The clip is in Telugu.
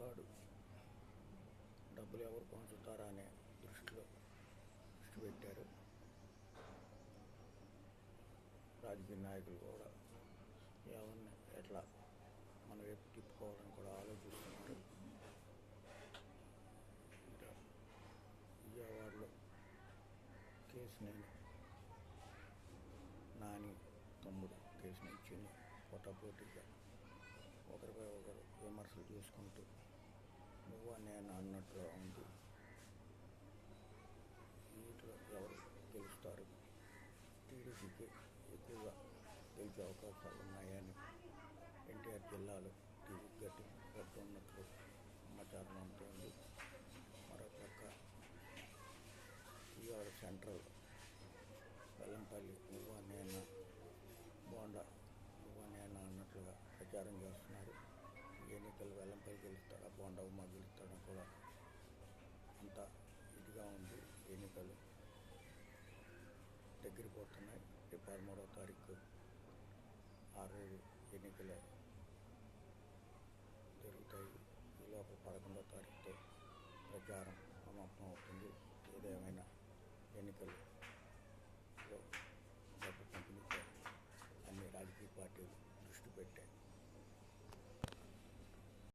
వాడు డబ్బులు ఎవరు పంచుతారా అనే దృష్టిలో దృష్టి పెట్టారు. రాజకీయ నాయకులు కూడా ఎవరిని ఎట్లా మన వైపు తిప్పుకోవాలని కూడా ఆలోచిస్తున్నారు. ఇంకా విజయవాడలో కేసు నేను నాని తమ్ముడు కేసు ఇచ్చింది. పొట్టపోటీగా ఒకరిపై ఒకరు విమర్శలు చేసుకుంటూ గ్రౌండ్ వీటిలో ఎవరు గెలుస్తారు టీడీపీకి ఎక్కువగా గెలిచే అవకాశాలు ఉన్నాయని ఎన్టీఆర్ జిల్లాలో టీడీపీ గట్టి పడుతున్నట్లు సమాచారం ఉంటుంది మరోపక్క విజయవాడ సెంట్రల్ వెల్లంపల్లి నువ్వు బోండా నువ్వు అన్నట్లుగా ప్రచారం చేస్తున్నారు ఎన్నికలు వెల్లంపల్లి గెలుస్తాడా? బోండా ఉమా గెలుస్తాడా కూడా? దగ్గర పోతున్నాయి రేపు పదమూడవ తారీఖు ఆ రోజు ఎన్నికలు జరుగుతాయి. ఈలోపు లోపల పదకొండవ తారీఖుతో ప్రచారం సమాప్తం అవుతుంది. ఏదేమైనా ఎన్నికలు